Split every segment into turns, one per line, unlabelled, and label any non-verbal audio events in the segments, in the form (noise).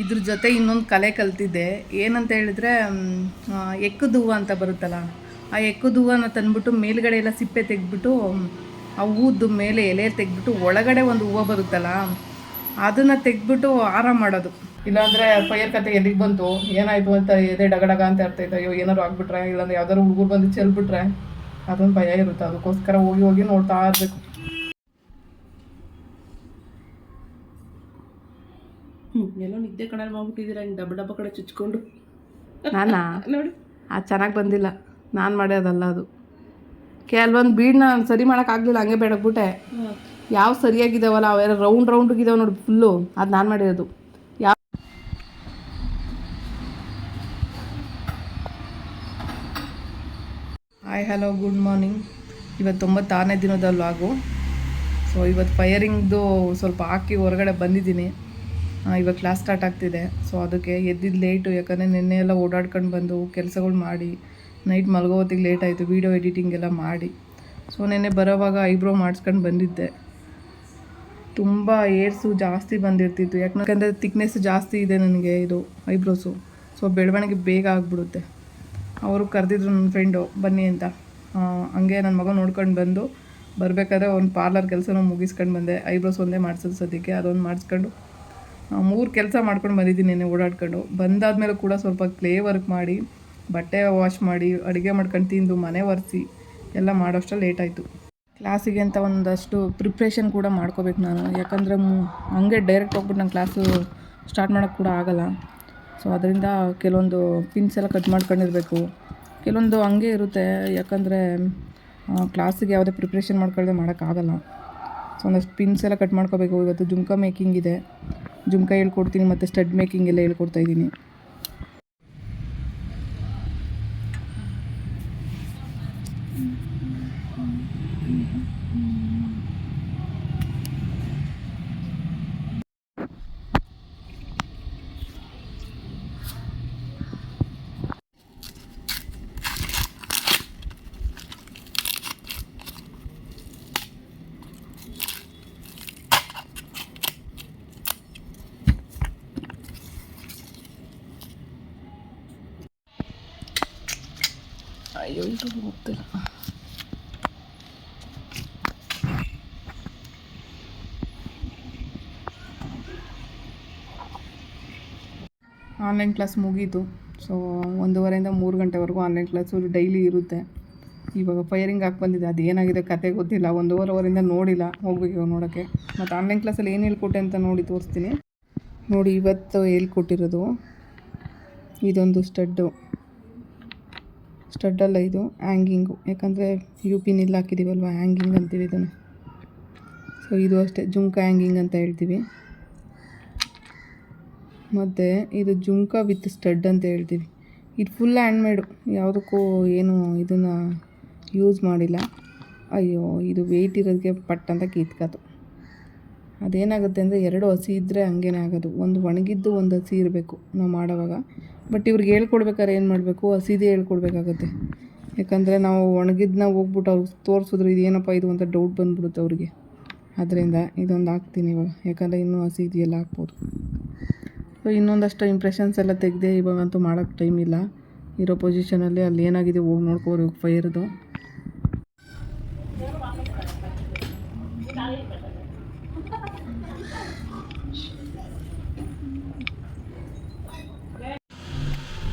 ಇದ್ರ ಜೊತೆ ಇನ್ನೊಂದು ಕಲೆ ಕಲ್ತಿದ್ದೆ. ಏನಂತ ಹೇಳಿದ್ರೆ ಎಕ್ಕದ ಹೂವು ಅಂತ ಬರುತ್ತಲ್ಲ, ಆ ಎಕ್ಕದ ಹೂವನ್ನ ತಂದ್ಬಿಟ್ಟು ಮೇಲ್ಗಡೆ ಎಲ್ಲ ಸಿಪ್ಪೆ ತೆಗೆದ್ಬಿಟ್ಟು ಆ ಹೂದ್ದು ಮೇಲೆ ಎಲೆ ತೆಗೆದ್ಬಿಟ್ಟು ಒಳಗಡೆ ಒಂದು ಹೂವು ಬರುತ್ತಲ್ಲ, ಅದನ್ನು ತೆಗೆದ್ಬಿಟ್ಟು ಹಾರ ಮಾಡೋದು. ಇಲ್ಲಾಂದರೆ ಫೈರ್ ಕತೆ ಎಲ್ಲಿಗೆ ಬಂತು? ಏನಾಯಿತು ಅಂತ ಎದೆ ಡಗಡಗ ಅಂತ ಇರ್ತೈತೆ ಅಯ್ಯೋ, ಏನಾದ್ರು ಆಗ್ಬಿಟ್ರೆ, ಇಲ್ಲಾಂದ್ರೆ ಯಾವ್ದಾದ್ರು ಹುಡುಗರು ಬಂದು ಚೆಲ್ಬಿಟ್ರೆ, ಅದೊಂದು ಭಯ ಇರುತ್ತೆ. ಅದಕ್ಕೋಸ್ಕರ ಹೋಗಿ ಹೋಗಿ ನೋಡ್ತಾ ಇರಬೇಕು.
ಎಲ್ಲೋ ನಿದ್ದೆ ಕಣಲ್ ಮಾಡ್ಬಿಟ್ಟಿದ್ದೀರಾ ಹಿಂಗೆ ಡಬ್ಬ ಡಬ್ಬ ಕಡೆ ಚುಚ್ಕೊಂಡು.
ನಾನಾ? (laughs)
ನೋಡಿ.
ಅದು ಚೆನ್ನಾಗಿ ಬಂದಿಲ್ಲ. ನಾನು ಮಾಡೋದಲ್ಲ ಅದು. ಕೆಲವೊಂದು ಬೀಡನ್ನ ಸರಿ ಮಾಡೋಕ್ಕಾಗಲಿಲ್ಲ ಹಂಗೆ ಬೇಡಕ್ಬಿಟ್ಟೆ ಯಾವ ಸರಿಯಾಗಿದ್ದಾವಲ್ಲ ಅವೆಲ್ಲ ರೌಂಡ್ ರೌಂಡ್ಗಿದಾವೆ ನೋಡಿ ಫುಲ್ಲು ಅದು ನಾನು ಮಾಡಿರೋದು ಯಾವ ಹಾಯ್ ಹಲೋ ಗುಡ್ ಮಾರ್ನಿಂಗ್ ಇವತ್ತು ತೊಂಬತ್ತಾರನೇ ದಿನದ ಆಗು ಸೊ ಇವತ್ತು ಫೈರಿಂಗ್ದು ಸ್ವಲ್ಪ ಹಾಕಿ ಹೊರಗಡೆ ಬಂದಿದ್ದೀನಿ. ಆ, ಇವಾಗ ಕ್ಲಾಸ್ ಸ್ಟಾರ್ಟ್ ಆಗ್ತಿದೆ. ಸೊ ಅದಕ್ಕೆ ಎದ್ದಿದ್ದು ಲೇಟು ಯಾಕಂದರೆ ನಿನ್ನೆ ಎಲ್ಲ ಓಡಾಡ್ಕೊಂಡು ಬಂದು ಕೆಲಸಗಳು ಮಾಡಿ ನೈಟ್ ಮಲಗೋ ಹೊತ್ತಿಗೆ ಲೇಟ್ ಆಯಿತು ವೀಡಿಯೋ ಎಡಿಟಿಂಗ್ ಎಲ್ಲ ಮಾಡಿ. ಸೊ ನೆನ್ನೆ ಬರೋವಾಗ ಐಬ್ರೋ ಮಾಡಿಸ್ಕೊಂಡು ಬಂದಿದ್ದೆ. ತುಂಬ ಏರ್ಸು ಜಾಸ್ತಿ ಬಂದಿರ್ತಿತ್ತು. ಯಾಕಂದರೆ ತಿಕ್ನೆಸ್ ಜಾಸ್ತಿ ಇದೆ ನನಗೆ ಇದು ಐಬ್ರೋಸು ಸೊ ಬೆಳವಣಿಗೆ ಬೇಗ ಆಗಿಬಿಡುತ್ತೆ. ಅವರು ಕರೆದಿದ್ರು ನನ್ನ ಫ್ರೆಂಡು ಬನ್ನಿ ಅಂತ. ಹಂಗೆ ನನ್ನ ಮಗ ನೋಡ್ಕೊಂಡು ಬಂದು, ಬರಬೇಕಾದ್ರೆ ಒಂದು ಪಾರ್ಲರ್ ಕೆಲಸನೂ ಮುಗಿಸ್ಕೊಂಡು ಬಂದೆ. ಐಬ್ರೋಸ್ ಒಂದೇ ಮಾಡಿಸೋದು ಸದ್ಯಕ್ಕೆ, ಅದೊಂದು ಮಾಡಿಸ್ಕೊಂಡು ಮೂರು ಕೆಲಸ ಮಾಡ್ಕೊಂಡು ಬಂದಿದ್ದೀನಿ ನೆನ್ನೆ ಓಡಾಡ್ಕೊಂಡು. ಬಂದಾದಮೇಲೆ ಕೂಡ ಸ್ವಲ್ಪ ಕ್ಲೇ ವರ್ಕ್ ಮಾಡಿ, ಬಟ್ಟೆ ವಾಶ್ ಮಾಡಿ, ಅಡುಗೆ ಮಾಡ್ಕೊಂಡು ತಿಂದು, ಮನೆ ಒರೆಸಿ, ಎಲ್ಲ ಮಾಡೋಷ್ಟರಲ್ಲಿ ಲೇಟ್ ಆಯಿತು. ಕ್ಲಾಸಿಗೆ ಅಂತ ಒಂದಷ್ಟು ಪ್ರಿಪ್ರೇಷನ್ ಕೂಡ ಮಾಡ್ಕೋಬೇಕು ನಾನು. ಯಾಕಂದರೆ ಹಂಗೆ ಡೈರೆಕ್ಟ್ ಹೋಗ್ಬಿಟ್ಟು ನಾನು ಕ್ಲಾಸು ಸ್ಟಾರ್ಟ್ ಮಾಡೋಕ್ಕೆ ಕೂಡ ಆಗಲ್ಲ. ಸೊ ಅದರಿಂದ ಕೆಲವೊಂದು ಪಿನ್ಸ್ ಎಲ್ಲ ಕಟ್ ಮಾಡ್ಕೊಂಡಿರಬೇಕು. ಕೆಲವೊಂದು ಹಂಗೆ ಇರುತ್ತೆ. ಯಾಕಂದರೆ ಕ್ಲಾಸಿಗೆ ಯಾವುದೇ ಪ್ರಿಪ್ರೇಷನ್ ಮಾಡ್ಕೊಳ್ಳದೆ ಮಾಡೋಕ್ಕಾಗಲ್ಲ ಸೊ ಒಂದಷ್ಟು ಪಿನ್ಸ್ ಎಲ್ಲ ಕಟ್ ಮಾಡ್ಕೋಬೇಕು. ಇವತ್ತು ಜುಮ್ಕಾ ಮೇಕಿಂಗ್ ಇದೆ. ಜುಮ್ಕಾ ಹೇಳ್ಕೊಡ್ತೀನಿ ಮತ್ತು ಸ್ಟಡ್ ಮೇಕಿಂಗ್ ಎಲ್ಲ ಹೇಳ್ಕೊಡ್ತಾ ಇದ್ದೀನಿ ಅಯ್ಯೋ ಇದು ಹೋಗ್ತಿಲ್ಲ ಆನ್ಲೈನ್ ಕ್ಲಾಸ್ ಮುಗೀತು. ಸೊ ಒಂದೂವರೆಯಿಂದ ಮೂರು ಗಂಟೆವರೆಗೂ ಆನ್ಲೈನ್ ಕ್ಲಾಸು ಡೈಲಿ ಇರುತ್ತೆ. ಇವಾಗ ಫೈರಿಂಗ್ ಹಾಕಿ ಬಂದಿದೆ. ಅದು ಏನಾಗಿದೆ ಕತೆ ಗೊತ್ತಿಲ್ಲ. ಒಂದೂವರೆವರೆಯಿಂದ ನೋಡಿಲ್ಲ ಹೋಗ್ಬೇಕು ನೋಡೋಕ್ಕೆ. ಮತ್ತು ಆನ್ಲೈನ್ ಕ್ಲಾಸಲ್ಲಿ ಏನು ಹೇಳ್ಕೊಟ್ಟೆ ಅಂತ ನೋಡಿ ತೋರಿಸ್ತೀನಿ. ನೋಡಿ, ಇವತ್ತು ಹೇಳ್ಕೊಟ್ಟಿರೋದು ಇದೊಂದು ಸ್ಟಡ್ಡು ಸ್ಟಡ್ಡಲ್ಲ ಇದು ಹ್ಯಾಂಗಿಂಗು ಯಾಕಂದರೆ ಯು ಪಿ ನಿಲ್ಲಾಕಿದ್ದೀವಲ್ವ ಹ್ಯಾಂಗಿಂಗ್ ಅಂತೀವಿ ಇದನ್ನು. ಸೊ ಇದು ಅಷ್ಟೇ, ಜುಮ್ಕಾ ಹ್ಯಾಂಗಿಂಗ್ ಅಂತ ಹೇಳ್ತೀವಿ. ಮತ್ತು ಇದು ಜುಮ್ಕಾ ವಿತ್ ಸ್ಟಡ್ ಅಂತ ಹೇಳ್ತೀವಿ. ಇದು ಫುಲ್ ಹ್ಯಾಂಡ್ಮೇಡು ಯಾವುದಕ್ಕೂ ಏನು ಇದನ್ನು ಯೂಸ್ ಮಾಡಿಲ್ಲ. ಅಯ್ಯೋ, ಇದು ವೆಯ್ಟ್ ಇರೋದಕ್ಕೆ ಪಟ್ ಅಂತ ಕಿತ್ಕೋತು. ಅದೇನಾಗುತ್ತೆ ಅಂದರೆ ಎರಡು ಹಸಿ ಇದ್ದರೆ ಹಂಗೇನೆ ಆಗೋದು. ಒಂದು ಒಣಗಿದ್ದು ಒಂದು ಹಸಿ ಇರಬೇಕು ನಾವು ಮಾಡೋವಾಗ. ಬಟ್ ಇವ್ರಿಗೆ ಹೇಳ್ಕೊಡ್ಬೇಕಾದ್ರೆ ಏನು ಮಾಡಬೇಕು? ಹಸಿದೇ ಹೇಳ್ಕೊಡ್ಬೇಕಾಗತ್ತೆ. ಯಾಕಂದರೆ ನಾವು ಒಣಗಿದ್ದನ್ನ ಹೋಗ್ಬಿಟ್ಟು ಅವ್ರಿಗೆ ತೋರಿಸಿದ್ರೆ ಏನಪ್ಪ ಇದು ಅಂತ ಡೌಟ್ ಬಂದ್ಬಿಡುತ್ತೆ ಅವ್ರಿಗೆ. ಅದರಿಂದ ಇದೊಂದು ಹಾಕ್ತೀನಿ ಇವಾಗ. ಯಾಕಂದರೆ ಇನ್ನೂ ಹಸಿ ಇದೆಯಲ್ಲ ಹಾಕ್ಬೋದು. ಸೊ ಇನ್ನೊಂದಷ್ಟು ಇಂಪ್ರೆಷನ್ಸ್ ಎಲ್ಲ ತೆಗೆದೆ ಇವಾಗಂತೂ ಮಾಡೋಕ್ಕೆ ಟೈಮ್ ಇಲ್ಲ. ಇರೋ ಪೊಸಿಷನಲ್ಲಿ ಅಲ್ಲಿ ಏನಾಗಿದೆ ಹೋಗಿ ನೋಡ್ಕೋರಿ ಫೈರ್ದು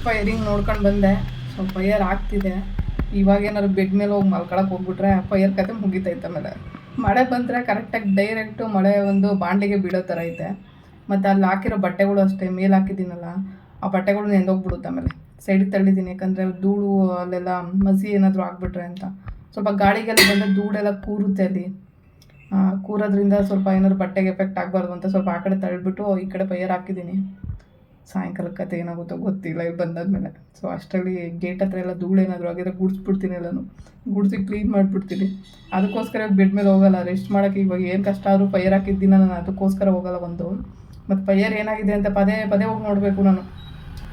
ಫೈರಿಂಗ್ ನೋಡ್ಕೊಂಡು ಬಂದೆ. ಸೊ ಫೈಯರ್ ಆಗ್ತಿದೆ. ಇವಾಗ ಏನಾದ್ರು ಬೆಡ್ ಮೇಲೆ ಹೋಗಿ ಮಲ್ಕೊಳಕ್ಕೆ ಹೋಗ್ಬಿಟ್ರೆ ಫೈಯರ್ ಕತೆ ಮುಗಿತೈತೆ ಆಮೇಲೆ. ಮಳೆ ಬಂದರೆ ಕರೆಕ್ಟಾಗಿ ಡೈರೆಕ್ಟು ಮಳೆ ಒಂದು ಬಾಂಡಿಗೆ ಬೀಳೋ ಥರ ಐತೆ. ಮತ್ತು ಅಲ್ಲಿ ಹಾಕಿರೋ ಬಟ್ಟೆಗಳು ಅಷ್ಟೇ, ಮೇಲೆ ಹಾಕಿದ್ದೀನಲ್ಲ, ಆ ಬಟ್ಟೆಗಳು ನೆಂದೋಗ್ಬಿಡುತ್ತೆ ಆಮೇಲೆ. ಸೈಡಿಗೆ ತಳ್ಳಿದ್ದೀನಿ, ಯಾಕಂದರೆ ಧೂಳು ಅಲ್ಲೆಲ್ಲ ಮಸಿ ಏನಾದರೂ ಆಗಿಬಿಟ್ರೆ ಅಂತ. ಸ್ವಲ್ಪ ಗಾಳಿಗೆಲ್ಲ ಬಂದರೆ ಧೂಳೆಲ್ಲ ಕೂರುತ್ತೆ ಅಲ್ಲಿ. ಕೂರೋದ್ರಿಂದ ಸ್ವಲ್ಪ ಏನಾದ್ರು ಬಟ್ಟೆಗೆ ಎಫೆಕ್ಟ್ ಆಗಬಾರ್ದು ಅಂತ ಸ್ವಲ್ಪ ಆ ಕಡೆ ತಳ್ಳಿಬಿಟ್ಟು ಈ ಕಡೆ ಪೈಯರ್ ಹಾಕಿದ್ದೀನಿ. ಸಾಯಂಕಾಲ ಕತೆ ಏನಾಗುತ್ತೋ ಗೊತ್ತಿಲ್ಲ, ಇಲ್ಲಿ ಬಂದಾದ್ಮೇಲೆ. ಸೊ ಅಷ್ಟರಲ್ಲಿ ಗೇಟ್ ಹತ್ರ ಎಲ್ಲ ಧೂಳು ಏನಾದರೂ ಆಗಿದ್ರೆ ಗುಡಿಸ್ಬಿಡ್ತೀನಿ ಎಲ್ಲನೂ. ಗುಡಿಸಿ ಕ್ಲೀನ್ ಮಾಡಿಬಿಡ್ತೀನಿ. ಅದಕ್ಕೋಸ್ಕರ ಬೆಡ್ ಮೇಲೆ ಹೋಗಲ್ಲ ರೆಸ್ಟ್ ಮಾಡೋಕ್ಕೆ ಇವಾಗ ಏನು ಕಷ್ಟ ಆದರೂ ಪೈಯರ್ ಹಾಕಿದ್ದೀನಿ ನಾನು ಅದಕ್ಕೋಸ್ಕರ ಹೋಗಲ್ಲ ಒಂದು. ಮತ್ತು ಪೈಯರ್ ಏನಾಗಿದೆ ಅಂತ ಪದೇ ಪದೇ ಹೋಗಿ ನೋಡಬೇಕು ನಾನು.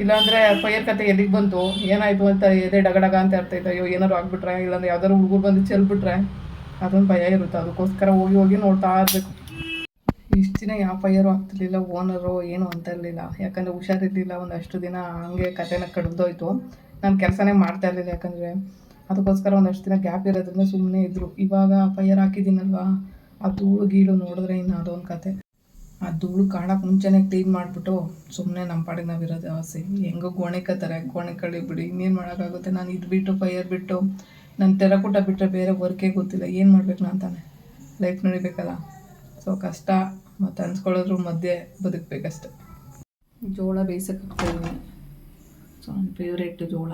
ಇಲ್ಲಾಂದರೆ ಪೈಯರ್ ಕತೆ ಎಲ್ಲಿಗೆ ಬಂತು, ಏನಾಯಿತು ಅಂತ ಎದೆ ಡಗಡಗ ಅಂತ ಇರ್ತೈತೆ ಅಯ್ಯೋ ಏನಾದ್ರು ಆಗ್ಬಿಟ್ರೆ, ಇಲ್ಲಾಂದ್ರೆ ಯಾವ್ದಾದ್ರು ಹುಡುಗರು ಬಂದು ಚೆಲ್ಬಿಟ್ರೆ ಅದೊಂದು ಭಯ ಇರುತ್ತೆ. ಅದಕ್ಕೋಸ್ಕರ ಹೋಗಿ ಹೋಗಿ ನೋಡ್ತಾ ಇರಬೇಕು. ಇಷ್ಟು ದಿನ ಯಾವ ಪೈಯರು ಆಗ್ತಿರ್ಲಿಲ್ಲ, ಓನರು ಏನು ಅಂತ ಇರಲಿಲ್ಲ. ಯಾಕಂದರೆ ಹುಷಾರಿರ್ಲಿಲ್ಲ, ಒಂದಷ್ಟು ದಿನ ಹಂಗೆ ಕತೆನ ಕಡ್ದೋಯ್ತು. ನಾನು ಕೆಲಸನೇ ಮಾಡ್ತಾ ಇರಲಿಲ್ಲ ಯಾಕಂದರೆ ಅದಕ್ಕೋಸ್ಕರ ಒಂದಷ್ಟು ದಿನ ಗ್ಯಾಪ್ ಇರೋದ್ರಿಂದ ಸುಮ್ಮನೆ ಇದ್ದರು ಇವಾಗ ಪೈಯರ್ ಹಾಕಿದ್ದೀನಲ್ವಾ? ಆ ಧೂಳು ಗೀಳು ನೋಡಿದ್ರೆ ಇನ್ನು ಅದೊಂದು ಕತೆ. ಆ ಧೂಳು ಕಾಣಕ್ಕೆ ಮುಂಚೆನೇ ಕ್ಲೀನ್ ಮಾಡಿಬಿಟ್ಟು ಸುಮ್ಮನೆ ನಮ್ಮ ಪಾಡಿಗೆ ನಾವು ಇರೋದು ಆಸೆ. ಹೆಂಗೋ ಗೋಣಿಕತ್ತಾರೆ ಗೋಣೆ ಬಿಡಿ, ಇನ್ನೇನು ಮಾಡೋಕ್ಕಾಗುತ್ತೆ? ನಾನು ಇದು ಬಿಟ್ಟು ಫೈಯರ್ ಬಿಟ್ಟು ನನ್ನ ತೆರಕೂಟ ಬಿಟ್ಟರೆ ಬೇರೆ ವರ್ಕೇ ಗೊತ್ತಿಲ್ಲ. ಏನು ಮಾಡಬೇಕು ನಾನು ತಾನೆ? ಲೈಫ್ ನಡಿಬೇಕಲ್ಲ? ಸೊ ಕಷ್ಟ ಮತ್ತು ಅನ್ಸ್ಕೊಳ್ಳೋದ್ರ ಮಧ್ಯೆ ಬದುಕಬೇಕಷ್ಟೆ. ಜೋಳ ಬೇಯಿಸಕ್ಕೆ ಹಾಕ್ತಾಯಿದ್ದೀನಿ ಸೊ ನನ್ನ ಫೇವ್ರೇಟ್ ಜೋಳ.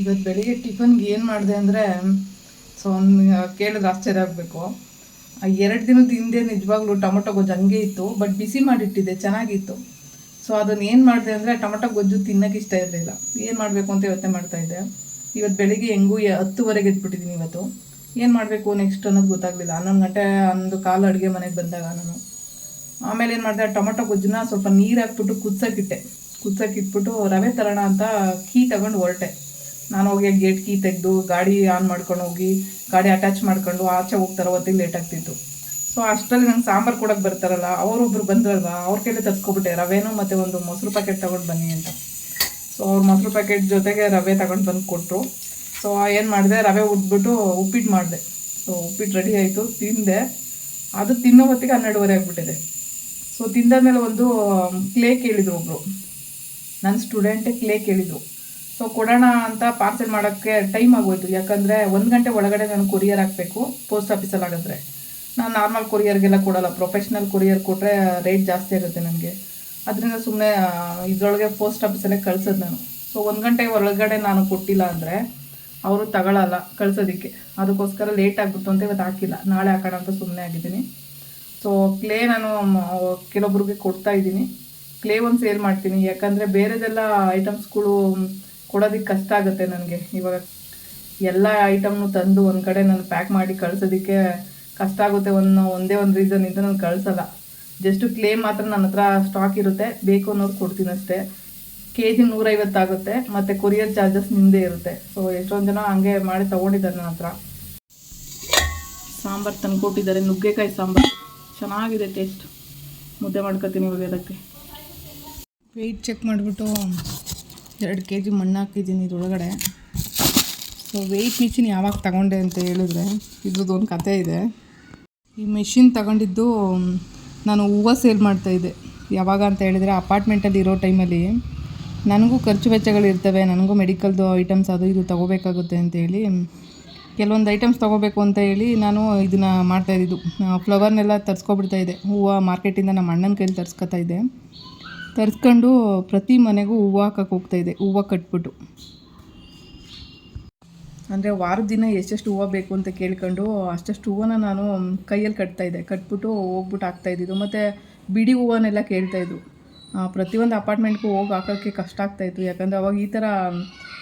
ಇವತ್ತು ಬೆಳಿಗ್ಗೆ ಟಿಫನ್ಗೆ ಏನು ಮಾಡಿದೆ ಅಂದರೆ ಸೊ ಕೇಳಿದ್ರೆ ಆಶ್ಚರ್ಯ ಆಗಬೇಕು. ಎರಡು ದಿನದ ಹಿಂದೆ ನಿಜವಾಗ್ಲೂ ಟೊಮೊಟೊ ಗೊಜ್ಜು ಹಂಗೆ ಇತ್ತು ಬಟ್ ಬಿಸಿ ಮಾಡಿಟ್ಟಿದ್ದೆ, ಚೆನ್ನಾಗಿತ್ತು. ಸೊ ಅದನ್ನು ಏನು ಮಾಡಿದೆ ಅಂದರೆ ಟೊಮೊಟೊ ಗೊಜ್ಜು ತಿನ್ನೋಕೆ ಇಷ್ಟ ಇರಲಿಲ್ಲ. ಏನು ಮಾಡಬೇಕು ಅಂತ ಯೋಚನೆ ಮಾಡ್ತಾಯಿದ್ದೆ ಇವತ್ತು ಬೆಳಿಗ್ಗೆ ಹೆಂಗೂ ಹತ್ತುವರೆಗೆ ಎದ್ಬಿಟ್ಟಿದ್ದೀನಿ ಇವತ್ತು. ಏನು ಮಾಡಬೇಕು ನೆಕ್ಸ್ಟ್ ಅನ್ನೋದು ಗೊತ್ತಾಗಲಿಲ್ಲ. ಹನ್ನೊಂದು ಗಂಟೆ ಒಂದು ಕಾಲು ಅಡುಗೆ ಮನೆಗೆ ಬಂದಾಗ ನಾನು. ಆಮೇಲೆ ಏನು ಮಾಡಿದೆ ಟೊಮೊಟೊ ಗೊಜ್ಜನ್ನ ಸ್ವಲ್ಪ ನೀರು ಹಾಕ್ಬಿಟ್ಟು ಕುದ್ಸೋಕ್ಕಿಟ್ಟೆ ಕುದ್ಸೋಕ್ಕಿಟ್ಬಿಟ್ಟು ರವೆ ತರೋಣ ಅಂತ ಕೀ ತಗೊಂಡು ಹೊರಟೆ. ನಾನು ಹೋಗಿ ಗೇಟ್ ಕೀ ತೆಗೆದು ಗಾಡಿ ಆನ್ ಮಾಡ್ಕೊಂಡು ಹೋಗಿ, ಗಾಡಿ ಅಟ್ಯಾಚ್ ಮಾಡ್ಕೊಂಡು ಆಚೆ ಹೋಗ್ತಾರೆ ಹೊತ್ತಿಗೆ ಲೇಟ್ ಆಗ್ತಿತ್ತು. ಸೊ ಅಷ್ಟರಲ್ಲಿ ನಂಗೆ ಸಾಂಬಾರು ಕೊಡೋಕೆ ಬರ್ತಾರಲ್ಲ, ಅವರೊಬ್ರು ಬಂದ್ರಲ್ವ, ಅವ್ರ ಕೈಲಿ ತರ್ಸ್ಕೊಬಿಟ್ಟೆ, ರವೆನೂ ಮತ್ತು ಒಂದು ಮೊಸರು ಪ್ಯಾಕೆಟ್ ತೊಗೊಂಡು ಬನ್ನಿ ಅಂತ. ಸೊ ಅವ್ರು ಮೊಸರು ಪ್ಯಾಕೆಟ್ ಜೊತೆಗೆ ರವೆ ತಗೊಂಡು ಬಂದು ಕೊಟ್ಟರು ಸೊ ಏನು ಮಾಡಿದೆ, ರವೆ ಉಟ್ಬಿಟ್ಟು ಉಪ್ಪಿಟ್ಟು ಮಾಡಿದೆ. ಸೊ ಉಪ್ಪಿಟ್ಟು ರೆಡಿ ಆಯಿತು, ತಿಂದೆ. ಅದು ತಿನ್ನೋ ಹೊತ್ತಿಗೆ ಹನ್ನೆರಡುವರೆ ಆಗಿಬಿಟ್ಟಿದೆ. ಸೊ ತಿಂದಾದ್ಮೇಲೆ ಒಂದು ಕ್ಲೇ ಕೇಳಿದರು ಒಬ್ಬರು ನನ್ನ ಸ್ಟೂಡೆಂಟೇ ಕ್ಲೇ ಕೇಳಿದ್ರು. ಸೊ ಕೊಡೋಣ ಅಂತ ಪಾರ್ಸೆಲ್ ಮಾಡೋಕ್ಕೆ ಟೈಮ್ ಆಗೋಯ್ತು. ಯಾಕಂದರೆ ಒಂದು ಗಂಟೆ ಒಳಗಡೆ ನಾನು ಕೊರಿಯರ್ ಹಾಕಬೇಕು ಪೋಸ್ಟ್ ಆಫೀಸಲ್ಲಿ ಆಗಿದ್ರೆ ನಾನು ನಾರ್ಮಲ್ ಕೊರಿಯರ್ಗೆಲ್ಲ ಕೊಡಲ್ಲ. ಪ್ರೊಫೆಷ್ನಲ್ ಕೊರಿಯರ್ ಕೊಟ್ಟರೆ ರೇಟ್ ಜಾಸ್ತಿ ಆಗುತ್ತೆ ನನಗೆ. ಅದರಿಂದ ಸುಮ್ಮನೆ ಇದರೊಳಗೆ ಪೋಸ್ಟ್ ಆಫೀಸಲ್ಲೇ ಕಳ್ಸೋದು ನಾನು. ಸೊ ಒಂದು ಗಂಟೆ ಒಳಗಡೆ ನಾನು ಕೊಟ್ಟಿಲ್ಲ ಅಂದರೆ ಅವರು ತಗೊಳ್ಳಲ್ಲ ಕಳ್ಸೋದಕ್ಕೆ. ಅದಕ್ಕೋಸ್ಕರ ಲೇಟ್ ಆಗ್ಬಿಟ್ಟು ಅಂತ ಇವತ್ತು ಹಾಕಿಲ್ಲ. ನಾಳೆ ಹಾಕೋಣ ಅಂತ ಸುಮ್ಮನೆ ಆಗಿದ್ದೀನಿ. ಸೊ ಕ್ಲೇ ನಾನು ಕೆಲವೊಬ್ರಿಗೆ ಕೊಡ್ತಾ ಇದ್ದೀನಿ. ಕ್ಲೇ ಒಂದು ಸೇಲ್ ಮಾಡ್ತೀನಿ. ಯಾಕಂದರೆ ಬೇರೆದೆಲ್ಲ ಐಟಮ್ಸ್ಗಳು ಕೊಡೋದಕ್ಕೆ ಕಷ್ಟ ಆಗುತ್ತೆ ನನಗೆ. ಇವಾಗ ಎಲ್ಲ ಐಟಮ್ನು ತಂದು ಒಂದು ಕಡೆ ನಾನು ಪ್ಯಾಕ್ ಮಾಡಿ ಕಳ್ಸೋದಕ್ಕೆ ಕಷ್ಟ ಆಗುತ್ತೆ ಒಂದು ಒಂದೇ ಒಂದು ರೀಸನ್ ಇಂದ ನಾನು ಕಳ್ಸಲ್ಲ. ಜಸ್ಟ್ ಕ್ಲೇಮ್ ಮಾತ್ರ ನನ್ನ ಹತ್ರ ಸ್ಟಾಕ್ ಇರುತ್ತೆ. ಬೇಕು ಅನ್ನೋರು ಕೊಡ್ತೀನಿ ಅಷ್ಟೇ. ಕೆ ಜಿ ನೂರೈವತ್ತಾಗುತ್ತೆ ಮತ್ತು ಕೊರಿಯರ್ ಚಾರ್ಜಸ್ ನಿಮ್ಮದೇ ಇರುತ್ತೆ. ಸೊ ಎಷ್ಟೊಂದು ಜನ ಹಂಗೆ ಮಾಡಿ ತೊಗೊಂಡಿದ್ದಾರೆ ನನ್ನ ಹತ್ರ. ಸಾಂಬಾರು ತಂದು ಕೊಟ್ಟಿದ್ದಾರೆ. ನುಗ್ಗೆಕಾಯಿ ಸಾಂಬಾರು. ಚೆನ್ನಾಗಿದೆ ಟೇಸ್ಟ್ ಮುದ್ದೆ ಮಾಡ್ಕೊತೀನಿ ಇವಾಗ ಅದಕ್ಕೆ. ವೆಯ್ಟ್ ಚೆಕ್ ಮಾಡಿಬಿಟ್ಟು ಎರಡು ಕೆ ಜಿ ಮಣ್ಣು ಹಾಕಿದ್ದೀನಿ ಇದ್ರೊಳಗಡೆ. ಸೊ ವೆಯ್ಟ್ ಮಿಷಿನ್ ಯಾವಾಗ ತಗೊಂಡೆ ಅಂತ ಹೇಳಿದ್ರೆ ಇದ್ರದ್ದು ಒಂದು ಕತೆ ಇದೆ. ಈ ಮೆಷಿನ್ ತಗೊಂಡಿದ್ದು, ನಾನು ಹೂವು ಸೇಲ್ ಮಾಡ್ತಾಯಿದ್ದೆ ಯಾವಾಗ ಅಂತ ಹೇಳಿದರೆ ಅಪಾರ್ಟ್ಮೆಂಟಲ್ಲಿ ಇರೋ ಟೈಮಲ್ಲಿ ನನಗೂ ಖರ್ಚು ವೆಚ್ಚಗಳು ಇರ್ತವೆ, ನನಗೂ ಮೆಡಿಕಲ್ದು ಐಟಮ್ಸ್ ಅದು ಇದು ತೊಗೋಬೇಕಾಗುತ್ತೆ ಅಂತೇಳಿ ಕೆಲವೊಂದು ಐಟಮ್ಸ್ ತೊಗೋಬೇಕು ಅಂತ ಹೇಳಿ ನಾನು ಇದನ್ನು ಮಾಡ್ತಾಯಿದ್ದು ಫ್ಲವರ್ನೆಲ್ಲ ತರಿಸ್ಕೊಬಿಡ್ತಾ ಇದ್ದೆ. ಹೂವು ಮಾರ್ಕೆಟಿಂದ ನಮ್ಮ ಅಣ್ಣನ ಕೈಲಿ ತರಿಸ್ಕೊತಾ ಇದ್ದೆ. ತರಿಸ್ಕೊಂಡು ಪ್ರತಿ ಮನೆಗೂ ಹೂವು ಹಾಕಕ್ಕೆ ಇದೆ. ಹೂವು ಕಟ್ಬಿಟ್ಟು. ಅಂದರೆ ವಾರದ ದಿನ ಎಷ್ಟೆಷ್ಟು ಹೂವು ಬೇಕು ಅಂತ ಕೇಳ್ಕೊಂಡು ಅಷ್ಟಷ್ಟು ಹೂವನ್ನ ನಾನು ಕೈಯಲ್ಲಿ ಕಟ್ತಾಯಿದ್ದೆ ಕಟ್ಬಿಟ್ಟು ಹೋಗ್ಬಿಟ್ಟು ಹಾಕ್ತಾಯಿದ್ದಿದ್ದು ಮತ್ತು ಬಿಡಿ ಹೂವನ್ನೆಲ್ಲ ಕೇಳ್ತಾಯಿದ್ರು ಪ್ರತಿಯೊಂದು ಅಪಾರ್ಟ್ಮೆಂಟ್ಗೂ ಹೋಗಿ ಹಾಕೋಕ್ಕೆ ಕಷ್ಟ ಆಗ್ತಾಯಿತ್ತು ಯಾಕಂದರೆ ಅವಾಗ ಈ ಥರ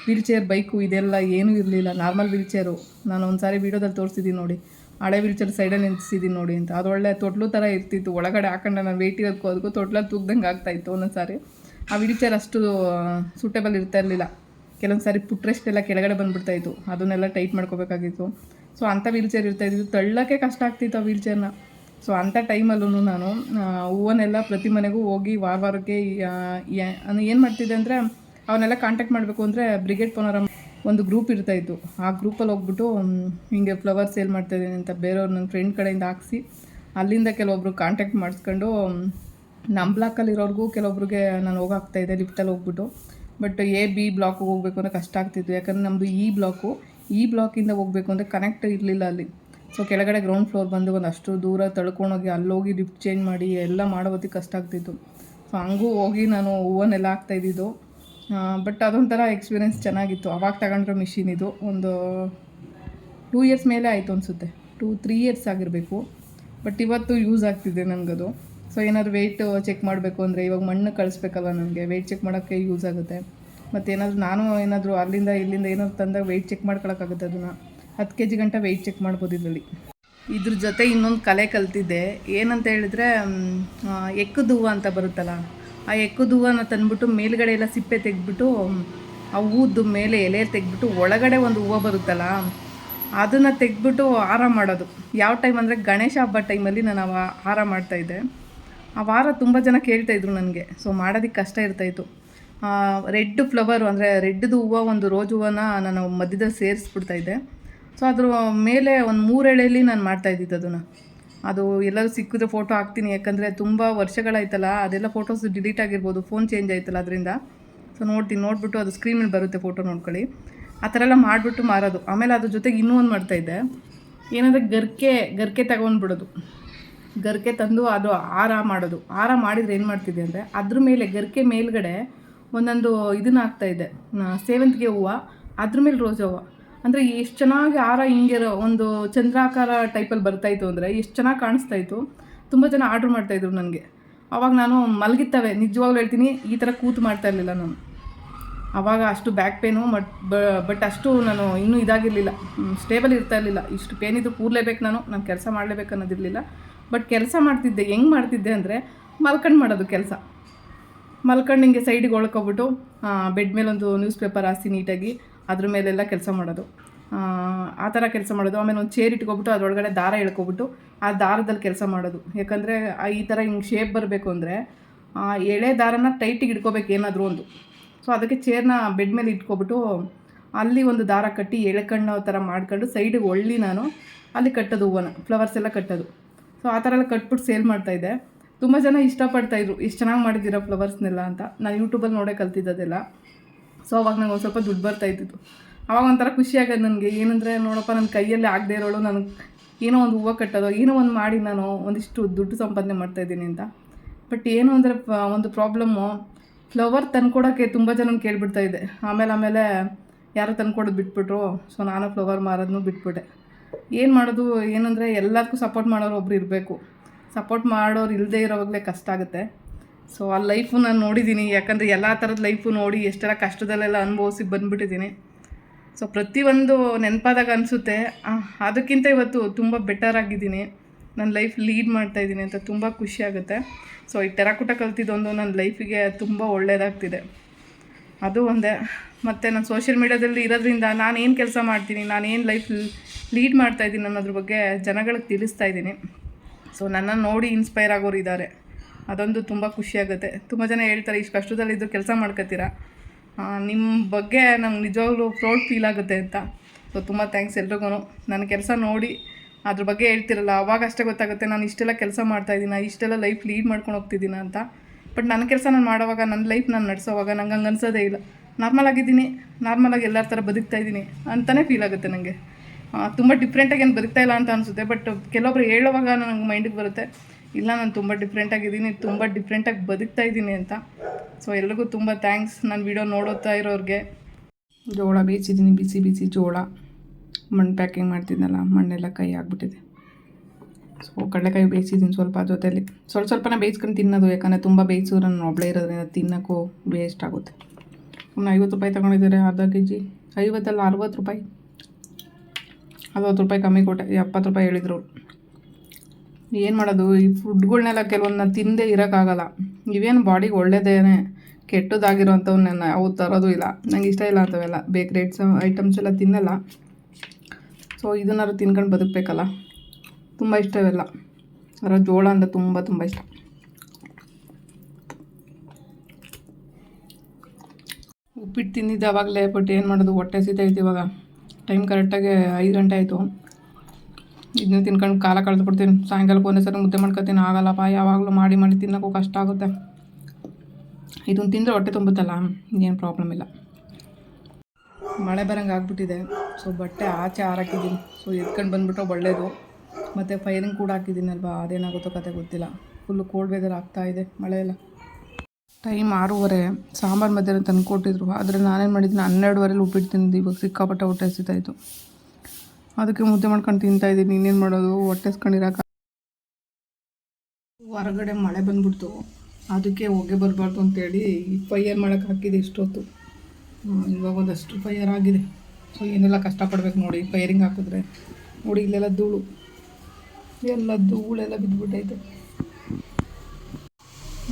ವೀಲ್ ಚೇರ್ ಬೈಕು ಇದೆಲ್ಲ ಏನೂ ಇರಲಿಲ್ಲ. ನಾರ್ಮಲ್ ವೀಲ್ ಚೇರು ನಾನು ಒಂದು ಸಾರಿ ವೀಡಿಯೋದಲ್ಲಿ ತೋರಿಸಿದ್ದೀನಿ ನೋಡಿ. ಹಳೆ ವಿಲ್ಚರ್ ಚೇರ್ ಸೈಡಲ್ಲಿ ನಿಂತಿಸಿದ್ದೀನಿ ನೋಡಿ ಅಂತ. ಅದು ಒಳ್ಳೆ ತೊಟ್ಲು ಥರ ಇರ್ತಿತ್ತು. ಒಳಗಡೆ ಹಾಕೊಂಡು ನಾನು ವೆಯ್ಟ್ ಇರೋದಕ್ಕೂ ಅದಕ್ಕೂ ತೊಟ್ಲಲ್ಲಿ ತೂಗ್ದಂಗೆ ಆಗ್ತಾಯಿತ್ತು ಒಂದೊಂದು ಸಾರಿ ಆ ವಿಲ್ಚರ್ ಅಷ್ಟು ಸೂಟೇಬಲ್ ಇರ್ತಾ ಇರಲಿಲ್ಲ. ಕೆಲವೊಂದು ಸಾರಿ ಪುಟ್ರೆಸ್ಟ್ ಎಲ್ಲ ಕೆಳಗಡೆ ಬಂದ್ಬಿಡ್ತಾಯಿತ್ತು. ಅದನ್ನೆಲ್ಲ ಟೈಟ್ ಮಾಡ್ಕೋಬೇಕಾಗಿತ್ತು. ಸೊ ಅಂಥ ಇರ್ತಾ ಇದ್ದಿದ್ದು. ತಳ್ಳೋಕ್ಕೆ ಕಷ್ಟ ಆಗ್ತಿತ್ತು ಆ ವೀಲ್ಚೇರ್ನ ಸೊ ಅಂಥ ಟೈಮಲ್ಲೂ ನಾನು ಹೂವನ್ನೆಲ್ಲ ಪ್ರತಿ ಮನೆಗೂ ಹೋಗಿ ವಾರ ವಾರಕ್ಕೆ ಏನು ಮಾಡ್ತಿದ್ದೆ ಅಂದರೆ, ಅವನ್ನೆಲ್ಲ ಕಾಂಟ್ಯಾಕ್ಟ್ ಮಾಡಬೇಕು ಅಂದರೆ ಬ್ರಿಗೇಡ್ ಪೊನರಮ್ ಒಂದು ಗ್ರೂಪ್ ಇರ್ತಾಯಿತ್ತು ಆ ಗ್ರೂಪಲ್ಲಿ ಹೋಗ್ಬಿಟ್ಟು ಹೀಗೆ ಫ್ಲವರ್ ಸೇಲ್ ಮಾಡ್ತಾಯಿದ್ದೀನಿ ಅಂತ ಬೇರೆಯವ್ರು ನನ್ನ ಫ್ರೆಂಡ್ ಕಡೆಯಿಂದ ಹಾಕ್ಸಿ, ಅಲ್ಲಿಂದ ಕೆಲವೊಬ್ರು ಕಾಂಟ್ಯಾಕ್ಟ್ ಮಾಡಿಸ್ಕೊಂಡು ನಮ್ಮ ಬ್ಲಾಕಲ್ಲಿರೋರ್ಗೂ ಕೆಲವೊಬ್ರಿಗೆ ನಾನು ಹೋಗಾಕ್ತಾ ಇದ್ದೆ ಲಿಫ್ಟಲ್ಲಿ ಹೋಗ್ಬಿಟ್ಟು. ಬಟ್ ಎ ಬಿ ಬ್ಲಾಕಿಗೆ ಹೋಗ್ಬೇಕು ಅಂದರೆ ಕಷ್ಟ ಆಗ್ತಿತ್ತು. ಯಾಕಂದರೆ ನಮ್ಮದು ಇ ಬ್ಲಾಕು ಈ ಬ್ಲಾಕಿಂದ ಹೋಗಬೇಕು ಅಂದರೆ ಕನೆಕ್ಟ್ ಇರಲಿಲ್ಲ ಅಲ್ಲಿ. ಸೊ ಕೆಳಗಡೆ ಗ್ರೌಂಡ್ ಫ್ಲೋರ್ ಬಂದು ಒಂದು ಅಷ್ಟು ದೂರ ತಳ್ಕೊಂಡೋಗಿ, ಅಲ್ಲೋಗಿ ಲಿಫ್ಟ್ ಚೇಂಜ್ ಮಾಡಿ, ಎಲ್ಲ ಮಾಡೋ ಹೊತ್ತಿಗೆ ಕಷ್ಟ ಆಗ್ತಿತ್ತು. ಸೊ ಹಂಗೂ ಹೋಗಿ ನಾನು ಹೂವನ್ನೆಲ್ಲ ಹಾಕ್ತಾಯಿದ್ದಿದ್ದು ಬಟ್ ಅದೊಂಥರ ಎಕ್ಸ್ಪೀರಿಯೆನ್ಸ್ ಚೆನ್ನಾಗಿತ್ತು. ಅವಾಗ ತಗೊಂಡಿರೋ ಮಿಷಿನ್ ಇದು. ಒಂದು ಟೂ ಇಯರ್ಸ್ ಮೇಲೆ ಆಯಿತು ಅನಿಸುತ್ತೆ. ಟೂ ತ್ರೀ ಇಯರ್ಸ್ ಆಗಿರಬೇಕು. ಬಟ್ ಇವತ್ತು ಯೂಸ್ ಆಗ್ತಿದೆ ನನಗದು ಸೊ ಏನಾದ್ರು ವೆಯ್ಟ್ ಚೆಕ್ ಮಾಡಬೇಕು ಅಂದರೆ ಇವಾಗ ಮಣ್ಣು ಕಳಿಸ್ಬೇಕಲ್ಲ ನನಗೆ? ವೆಯ್ಟ್ ಚೆಕ್ ಮಾಡೋಕ್ಕೆ ಯೂಸ್ ಆಗುತ್ತೆ. ಮತ್ತು ಏನಾದರೂ ನಾನು ಏನಾದರೂ ಅಲ್ಲಿಂದ ಇಲ್ಲಿಂದ ಏನಾದ್ರು ತಂದಾಗ ವೆಯ್ಟ್ ಚೆಕ್ ಮಾಡ್ಕೊಳಕ್ಕಾಗುತ್ತೆ ಅದನ್ನು. ಹತ್ತು ಕೆ ಜಿ ಗಂಟೆ ವೆಯ್ಟ್ ಚೆಕ್ ಮಾಡ್ಬೋದು ಇದರಲ್ಲಿ. ಇದ್ರ ಜೊತೆ ಇನ್ನೊಂದು ಕಲೆ ಕಲ್ತಿದ್ದೆ. ಏನಂತ ಹೇಳಿದ್ರೆ ಎಕ್ಕದು ಹೂವು ಅಂತ ಬರುತ್ತಲ್ಲ? ಆ ಎಕ್ಕದ ಹೂವನ್ನ ತಂದ್ಬಿಟ್ಟು ಮೇಲ್ಗಡೆ ಎಲ್ಲ ಸಿಪ್ಪೆ ತೆಗೆದ್ಬಿಟ್ಟು ಆ ಹೂದ್ದು ಮೇಲೆ ಎಲೆ ತೆಗೆದ್ಬಿಟ್ಟು ಒಳಗಡೆ ಒಂದು ಹೂವು ಬರುತ್ತಲ್ಲ, ಅದನ್ನು ತೆಗೆದ್ಬಿಟ್ಟು ಹಾರ ಮಾಡೋದು. ಯಾವ ಟೈಮ್ ಅಂದರೆ ಗಣೇಶ ಹಬ್ಬ ಟೈಮಲ್ಲಿ ನಾನು ಆ ಹಾರ ಮಾಡ್ತಾಯಿದ್ದೆ ಆ ವಾರ ತುಂಬ ಜನ ಕೇಳ್ತಾಯಿದ್ರು ನನಗೆ. ಸೊ ಮಾಡೋದಕ್ಕೆ ಕಷ್ಟ ಇರ್ತಾಯಿತ್ತು ರೆಡ್ ಫ್ಲವರು ಅಂದರೆ ರೆಡ್ದು ಹೂವು ಒಂದು ರೋಜ್ ಹೂವನ್ನ ನಾನು ಮಧ್ಯದಲ್ಲಿ ಸೇರಿಸ್ಬಿಡ್ತಾಯಿದ್ದೆ ಸೊ ಅದ್ರ ಮೇಲೆ ಒಂದು ಮೂರೆಳೆಯಲ್ಲಿ ನಾನು ಮಾಡ್ತಾಯಿದ್ದಿದ್ದು ಅದನ್ನು. ಅದು ಎಲ್ಲರೂ ಸಿಕ್ಕಿದ್ರೆ ಫೋಟೋ ಹಾಕ್ತೀನಿ, ಯಾಕಂದರೆ ತುಂಬ ವರ್ಷಗಳಾಯ್ತಲ್ಲ, ಅದೆಲ್ಲ ಫೋಟೋಸ್ ಡಿಲೀಟ್ ಆಗಿರ್ಬೋದು ಫೋನ್ ಚೇಂಜ್ ಆಯ್ತಲ್ಲ ಅದರಿಂದ. ಸೊ ನೋಡ್ತೀನಿ, ನೋಡಿಬಿಟ್ಟು ಅದು ಸ್ಕ್ರೀನ್ ಮೇಲೆ ಬರುತ್ತೆ ಫೋಟೋ ನೋಡ್ಕೊಳ್ಳಿ. ಆ ಥರ ಎಲ್ಲ ಮಾಡಿಬಿಟ್ಟು ಮಾರೋದು. ಆಮೇಲೆ ಅದ್ರ ಜೊತೆಗೆ ಇನ್ನೂ ಒಂದು ಮಾಡ್ತಾಯಿದ್ದೆ ಏನಂದರೆ ಗರ್ಕೆ ಗರ್ಕೆ ತಗೊಂಡ್ಬಿಡೋದು. ಗರ್ಕೆ ತಂದು ಅದು ಹಾರ ಮಾಡೋದು. ಹಾರ ಮಾಡಿದರೆ ಏನು ಮಾಡ್ತಿದ್ದೆ ಅಂದರೆ, ಅದ್ರ ಮೇಲೆ, ಗರ್ಕೆ ಮೇಲ್ಗಡೆ ಒಂದೊಂದು ಇದನ್ನ ಹಾಕ್ತಾಯಿದ್ದೆ ಸೇವಂತಿಗೆ ಹೂವು, ಅದ್ರ ಮೇಲೆ ರೋಜಾ ಹೂವು. ಅಂದರೆ ಎಷ್ಟು ಚೆನ್ನಾಗಿ ಹಾರ ಹಿಂಗಿರೋ ಒಂದು ಚಂದ್ರಾಕಾರ ಟೈಪಲ್ಲಿ ಬರ್ತಾಯಿತ್ತು ಅಂದರೆ ಎಷ್ಟು ಚೆನ್ನಾಗಿ ಕಾಣಿಸ್ತಾ ಇತ್ತು. ತುಂಬ ಜನ ಆರ್ಡ್ರ್ ಮಾಡ್ತಾಯಿದ್ರು ನನಗೆ. ಅವಾಗ ನಾನು ಮಲಗಿತ್ತವೆ. ನಿಜವಾಗ್ಲೂ ಹೇಳ್ತೀನಿ, ಈ ಥರ ಕೂತು ಮಾಡ್ತಾ ಇರಲಿಲ್ಲ ನಾನು. ಅವಾಗ ಅಷ್ಟು ಬ್ಯಾಕ್ ಪೇನು ಬಟ್ ಬಟ್ ಅಷ್ಟು ನಾನು ಇನ್ನೂ ಇದಾಗಿರಲಿಲ್ಲ. ಸ್ಟೇಬಲ್ ಇರ್ತಾ ಇರಲಿಲ್ಲ. ಇಷ್ಟು ಪೇನ್ ಇದ್ದು ಕೂರಲೇಬೇಕು ನಾನು ನಾನು ಕೆಲಸ ಮಾಡಲೇಬೇಕು ಅನ್ನೋದಿರಲಿಲ್ಲ. ಬಟ್ ಕೆಲಸ ಮಾಡ್ತಿದ್ದೆ. ಹೆಂಗೆ ಮಾಡ್ತಿದ್ದೆ ಅಂದರೆ ಮಲ್ಕಂಡು ಮಾಡೋದು ಕೆಲಸ. ಮಲ್ಕೊಂಡು ಹಿಂಗೆ ಸೈಡಿಗೆ ಒಳ್ಕೊಬಿಟ್ಟು ಬೆಡ್ ಮೇಲೆ ಒಂದು ನ್ಯೂಸ್ ಪೇಪರ್ ಹಾಸಿ ನೀಟಾಗಿ ಅದ್ರ ಮೇಲೆಲ್ಲ ಕೆಲಸ ಮಾಡೋದು. ಆ, ಥರ ಕೆಲಸ ಮಾಡೋದು. ಆಮೇಲೆ ಒಂದು ಚೇರ್ ಇಟ್ಕೊಬಿಟ್ಟು ಅದರೊಳಗಡೆ ದಾರ ಎಳ್ಕೊಬಿಟ್ಟು ಆ ದಾರದಲ್ಲಿ ಕೆಲಸ ಮಾಡೋದು. ಯಾಕಂದರೆ ಈ ಥರ ಹಿಂಗೆ ಶೇಪ್ ಬರಬೇಕು ಅಂದರೆ ಎಳೆ ದಾರನ ಟೈಟಿಗೆ ಇಟ್ಕೋಬೇಕು ಏನಾದರೂ ಒಂದು. ಸೊ ಅದಕ್ಕೆ ಚೇರ್ನ ಬೆಡ್ ಮೇಲೆ ಇಟ್ಕೊಬಿಟ್ಟು ಅಲ್ಲಿ ಒಂದು ದಾರ ಕಟ್ಟಿ ಎಳೆಕಣ್ಣು ಥರ ಮಾಡ್ಕೊಂಡು ಸೈಡಿಗೆ ಒಳ್ಳಿ ನಾನು ಅಲ್ಲಿ ಕಟ್ಟೋದು ಹೂವನ. ಫ್ಲವರ್ಸ್ ಎಲ್ಲ ಕಟ್ಟೋದು. ಸೊ ಆ ಥರ ಎಲ್ಲ ಕಟ್ಬಿಟ್ಟು ಸೇಲ್ ಮಾಡ್ತಾಯಿದ್ದೆ ತುಂಬ ಜನ ಇಷ್ಟಪಡ್ತಾಯಿದ್ರು ಇಷ್ಟು ಚೆನ್ನಾಗಿ ಮಾಡಿದ್ದೀರಾ ಫ್ಲವರ್ಸ್ನೆಲ್ಲ ಅಂತ. ನಾನು ಯೂಟ್ಯೂಬಲ್ಲಿ ನೋಡೇ ಕಲ್ತಿದ್ದದೆಲ್ಲ. ಸೊ ಅವಾಗ ನಂಗೆ ಒಂದು ಸ್ವಲ್ಪ ದುಡ್ಡು ಬರ್ತಾ ಇದ್ದಿತ್ತು. ಅವಾಗ ಒಂಥರ ಖುಷಿ ಆಗೋದು ನನಗೆ. ಏನಂದರೆ, ನೋಡಪ್ಪ ನನ್ನ ಕೈಯಲ್ಲಿ ಆಗದೆ ಇರೋಳು. ನನಗೆ ಏನೋ ಒಂದು ಹೂವು ಕಟ್ಟೋದು, ಏನೋ ಒಂದು ಮಾಡಿ ನಾನು ಒಂದಿಷ್ಟು ದುಡ್ಡು ಸಂಪಾದನೆ ಮಾಡ್ತಾಯಿದ್ದೀನಿ ಅಂತ. ಬಟ್ ಏನು ಅಂದರೆ ಒಂದು ಪ್ರಾಬ್ಲಮ್ಮು ಫ್ಲವರ್ ತಂದ್ಕೊಡೋಕ್ಕೆ ತುಂಬ ಜನ ಕೇಳಿಬಿಡ್ತಾ ಇದ್ದೆ ಆಮೇಲೆ ಆಮೇಲೆ ಯಾರೋ ತಂದ್ಕೊಡೋದು ಬಿಟ್ಬಿಟ್ರು. ಸೊ ನಾನು ಫ್ಲವರ್ ಮಾರೋದನ್ನು ಬಿಟ್ಬಿಟ್ಟೆ. ಏನು ಮಾಡೋದು? ಏನಂದರೆ ಎಲ್ಲದಕ್ಕೂ ಸಪೋರ್ಟ್ ಮಾಡೋರು ಒಬ್ರು ಇರಬೇಕು. ಸಪೋರ್ಟ್ ಮಾಡೋರು ಇಲ್ಲದೇ ಇರೋವಾಗಲೇ ಕಷ್ಟ ಆಗುತ್ತೆ. ಸೊ ಆ ಲೈಫು ನಾನು ನೋಡಿದ್ದೀನಿ ಯಾಕಂದರೆ ಎಲ್ಲ ಥರದ ಲೈಫು ನೋಡಿ ಎಷ್ಟೆಲ್ಲ ಕಷ್ಟದಲ್ಲೆಲ್ಲ ಅನುಭವಿಸಿ ಬಂದುಬಿಟ್ಟಿದ್ದೀನಿ ಸೊ ಪ್ರತಿಯೊಂದು ನೆನಪಾದಾಗ ಅನಿಸುತ್ತೆ. ಅದಕ್ಕಿಂತ ಇವತ್ತು ತುಂಬ ಬೆಟರ್ ಆಗಿದ್ದೀನಿ. ನನ್ನ ಲೈಫ್ ಲೀಡ್ ಮಾಡ್ತಾ ಇದ್ದೀನಿ ಅಂತ ತುಂಬ ಖುಷಿ ಆಗುತ್ತೆ. ಸೊ ಈ ಟೆರಾಕುಟ ಕಲ್ತಿದ್ದೊಂದು ನನ್ನ ಲೈಫಿಗೆ ತುಂಬ ಒಳ್ಳೆಯದಾಗ್ತಿದೆ ಅದು ಒಂದೇ. ಮತ್ತು ನಾನು ಸೋಷಿಯಲ್ ಮೀಡ್ಯಾದಲ್ಲಿ ಇರೋದ್ರಿಂದ ನಾನು ಏನು ಕೆಲಸ ಮಾಡ್ತೀನಿ, ನಾನು ಏನು ಲೈಫ್ ಲೀಡ್ ಮಾಡ್ತಾ ಇದ್ದೀನಿ ಅನ್ನೋದ್ರ ಬಗ್ಗೆ ಜನಗಳಿಗೆ ತಿಳಿಸ್ತಾ ಇದ್ದೀನಿ ಸೊ ನನ್ನನ್ನು ನೋಡಿ ಇನ್ಸ್ಪೈರ್ ಆಗೋರು ಇದ್ದಾರೆ ಅದೊಂದು ತುಂಬ ಖುಷಿಯಾಗುತ್ತೆ ತುಂಬ ಜನ ಹೇಳ್ತಾರೆ, ಇಷ್ಟು ಕಷ್ಟದಲ್ಲಿದ್ದು ಕೆಲಸ ಮಾಡ್ಕೋತೀರಾ ನಿಮ್ಮ ಬಗ್ಗೆ ನಂಗೆ ನಿಜವಾಗ್ಲೂ ಪ್ರೌಡ್ ಫೀಲ್ ಆಗುತ್ತೆ ಅಂತ. ಸೊ ತುಂಬ ಥ್ಯಾಂಕ್ಸ್ ಎಲ್ರಿಗೂ ನನ್ನ ಕೆಲಸ ನೋಡಿ ಅದ್ರ ಬಗ್ಗೆ ಹೇಳ್ತಿರಲ್ಲ, ಅವಾಗ ಅಷ್ಟೇ ಗೊತ್ತಾಗುತ್ತೆ ನಾನು ಇಷ್ಟೆಲ್ಲ ಕೆಲಸ ಮಾಡ್ತಾ ಮಾಡ್ತಾಯಿದ್ದೀನ ಇಷ್ಟೆಲ್ಲ ಲೈಫ್ ಲೀಡ್ ಮಾಡ್ಕೊಂಡು ಹೋಗ್ತಿದ್ದೀನ ಅಂತ. ಬಟ್ ನನ್ನ ಕೆಲಸ ನಾನು ಮಾಡೋವಾಗ ನನ್ನ ಲೈಫ್ ನಾನು ನಡೆಸೋವಾಗ ನಂಗೆ ಹಂಗೆ ಅನ್ಸೋದೇ ಇಲ್ಲ. ನಾರ್ಮಲ್ ಆಗಿದ್ದೀನಿ ನಾರ್ಮಲಾಗಿ ಎಲ್ಲರ ಥರ ಬದುಕ್ತಾ ಇದ್ದೀನಿ ಅಂತಲೇ ಫೀಲ್ ಆಗುತ್ತೆ ನನಗೆ ತುಂಬ ಡಿಫ್ರೆಂಟಾಗಿ ಏನು ಬದುಕ್ತಾ ಇಲ್ಲ ಅಂತ ಅನಿಸುತ್ತೆ ಬಟ್ ಕೆಲವೊಬ್ರು ಹೇಳೋವಾಗ ನನಗೆ ಮೈಂಡಿಗೆ ಬರುತ್ತೆ. ಇಲ್ಲ, ನಾನು ತುಂಬ ಡಿಫ್ರೆಂಟಾಗಿದ್ದೀನಿ ತುಂಬ ಡಿಫ್ರೆಂಟಾಗಿ ಬದುಕ್ತಾ ಇದ್ದೀನಿ ಅಂತ. ಸೊ ಎಲ್ರಿಗೂ ತುಂಬ ಥ್ಯಾಂಕ್ಸ್ ನನ್ನ ವಿಡಿಯೋ ನೋಡುತ್ತಾ ಇರೋರಿಗೆ. ಜೋಳ ಬೇಯಿಸಿದ್ದೀನಿ, ಬಿಸಿ ಬಿಸಿ ಜೋಳ. ಮಣ್ಣು ಪ್ಯಾಕಿಂಗ್ ಮಾಡ್ತಿದ್ದೆನಲ್ಲ ಮಣ್ಣೆಲ್ಲ ಕೈ ಆಗಿಬಿಟ್ಟಿದೆ. ಸೊ ಕಡಲೆಕಾಯಿ ಬೇಯಿಸಿದ್ದೀನಿ ಸ್ವಲ್ಪ ಜೊತೆಯಲ್ಲಿ ಸ್ವಲ್ಪ ಸ್ವಲ್ಪನೇ ಬೇಯಿಸ್ಕೊಂಡು ತಿನ್ನೋದು, ಯಾಕಂದರೆ ತುಂಬ ಬೇಯಿಸೋರು ನಾನು ಒಬ್ಬಳೇ ಇರೋದ್ರಿಂದ ತಿನ್ನೋಕ್ಕೂ ವೇಸ್ಟ್ ಆಗುತ್ತೆ. ಒಂದು ಐವತ್ತು ರೂಪಾಯಿ ತೊಗೊಂಡಿದ್ದಾರೆ ಅರ್ಧ ಕೆ ಜಿ ಐವತ್ತಲ್ಲ, ಅರವತ್ತು ರೂಪಾಯಿ? ಅರವತ್ತು ರೂಪಾಯಿ ಕಮ್ಮಿ ಕೊಟ್ಟೆ, ಎಪ್ಪತ್ತು ರೂಪಾಯಿ ಹೇಳಿದ್ರು. ಏನು ಮಾಡೋದು? ಈ ಫುಡ್ಗಳ್ನೆಲ್ಲ ಕೆಲವೊಂದನ್ನ ತಿಂದೇ ಇರೋಕ್ಕಾಗಲ್ಲ. ಇವೇನು ಬಾಡಿಗೆ ಒಳ್ಳೆಯದೇನೆ ಕೆಟ್ಟದಾಗಿರೋಂಥವನ್ನ ಅವು ತರೋದು ಇಲ್ಲ. ನಂಗೆ ಇಷ್ಟ ಇಲ್ಲ ಅಂಥವೆಲ್ಲ. ಬೇಕ್ರಿ ಐಟ್ಸ್ ಐಟಮ್ಸ್ ಎಲ್ಲ ತಿನ್ನಲ್ಲ. ಸೊ, ಇದನ್ನಾದ್ರು ತಿನ್ಕೊಂಡು ಬದುಕಬೇಕಲ್ಲ. ತುಂಬ ಇಷ್ಟ ಇವೆಲ್ಲ. ಅದರ ಜೋಳ ಅಂದರೆ ತುಂಬ ತುಂಬ ಇಷ್ಟ. ಉಪ್ಪಿಟ್ಟು ತಿಂದಿದ್ದೆ ಆವಾಗಲೇ ಬಟ್ ಏನು ಮಾಡೋದು? ಹೊಟ್ಟೆ ಸೀತೈತೆ ಇವಾಗ. ಟೈಮ್ ಕರೆಕ್ಟಾಗಿ ಐದು ಗಂಟೆ ಆಯಿತು. ಇದನ್ನ ತಿನ್ಕೊಂಡು ಕಾಲ ಕಳೆದು ಬಿಡ್ತೀನಿ. ಸಾಯಂಕಾಲಕ್ಕೆ ಒಂದೇ ಸರಿ ಮುದ್ದೆ ಮಾಡ್ಕೊತೀನಿ. ಆಗಲ್ಲಪ್ಪ ಯಾವಾಗಲೂ ಮಾಡಿ ಮಾಡಿ ತಿನ್ನೋಕ್ಕೂ ಕಷ್ಟ ಆಗುತ್ತೆ. ಇದನ್ನು ತಿಂದರೆ ಹೊಟ್ಟೆ ತುಂಬುತ್ತಲ್ಲ, ಏನು ಪ್ರಾಬ್ಲಮ್ ಇಲ್ಲ. ಮಳೆ ಬರಂಗೆ ಆಗ್ಬಿಟ್ಟಿದೆ. ಸೊ ಬಟ್ಟೆ ಆಚೆ ಹಾರಾಕಿದ್ದೀನಿ ಸೊ ಎತ್ಕೊಂಡು ಬಂದುಬಿಟ್ಟು ಒಳ್ಳೆಯದು ಮತ್ತು ಫೈರಿಂಗ್ ಕೂಡ ಹಾಕಿದ್ದೀನಲ್ವಾ ಅದೇನಾಗುತ್ತೋ ಕತೆ ಗೊತ್ತಿಲ್ಲ. ಫುಲ್ಲು ಕೋಲ್ಡ್ ವೆದರ್ ಆಗ್ತಾ ಇದೆ ಮಳೆ ಎಲ್ಲ ಟೈಮ್ ಆರೂವರೆ. ಸಾಂಬಾರು ಮಧ್ಯಾಹ್ನ ತಂದು ಕೊಟ್ಟಿದ್ರು ಆದರೆ ನಾನೇನು ಮಾಡಿದ್ದೀನಿ ಹನ್ನೆರಡುವರೆಲಿ ಉಪ್ಪಿಟ್ಟು ತಿಂದು ಇವಾಗ ಸಿಕ್ಕಾಪಟ್ಟೆ ಹೊಟ್ಟೆ ಹಸಿತಾಯಿತ್ತು ಅದಕ್ಕೆ ಮುದ್ದೆ ಮಾಡ್ಕೊಂಡು ತಿಂತಾ ಇದ್ದೀನಿ. ಇನ್ನೇನು ಮಾಡೋದು? ಹೊಟ್ಟೆ ಹಸ್ಕೊಂಡಿರಕ್ಕೆ ಹೊರಗಡೆ ಮಳೆ ಬಂದ್ಬಿಡ್ತು. ಅದಕ್ಕೆ ಹೊಗೆ ಬರಬಾರ್ದು ಅಂತೇಳಿ ಫೈಯರ್ ಮಾಡೋಕ್ಕೆ ಹಾಕಿದೆ ಇಷ್ಟೊತ್ತು. ಇವಾಗ ಒಂದಷ್ಟು ಫೈಯರ್ ಆಗಿದೆ. ಸೊ ಏನೆಲ್ಲ ಕಷ್ಟಪಡ್ಬೇಕು ನೋಡಿ ಫೈರಿಂಗ್ ಹಾಕಿದ್ರೆ. ನೋಡಿ, ಇಲ್ಲೆಲ್ಲ ಧೂಳು. ಎಲ್ಲ ಧೂಳೆಲ್ಲ ಬಿದ್ದುಬಿಟ್ಟೈತೆ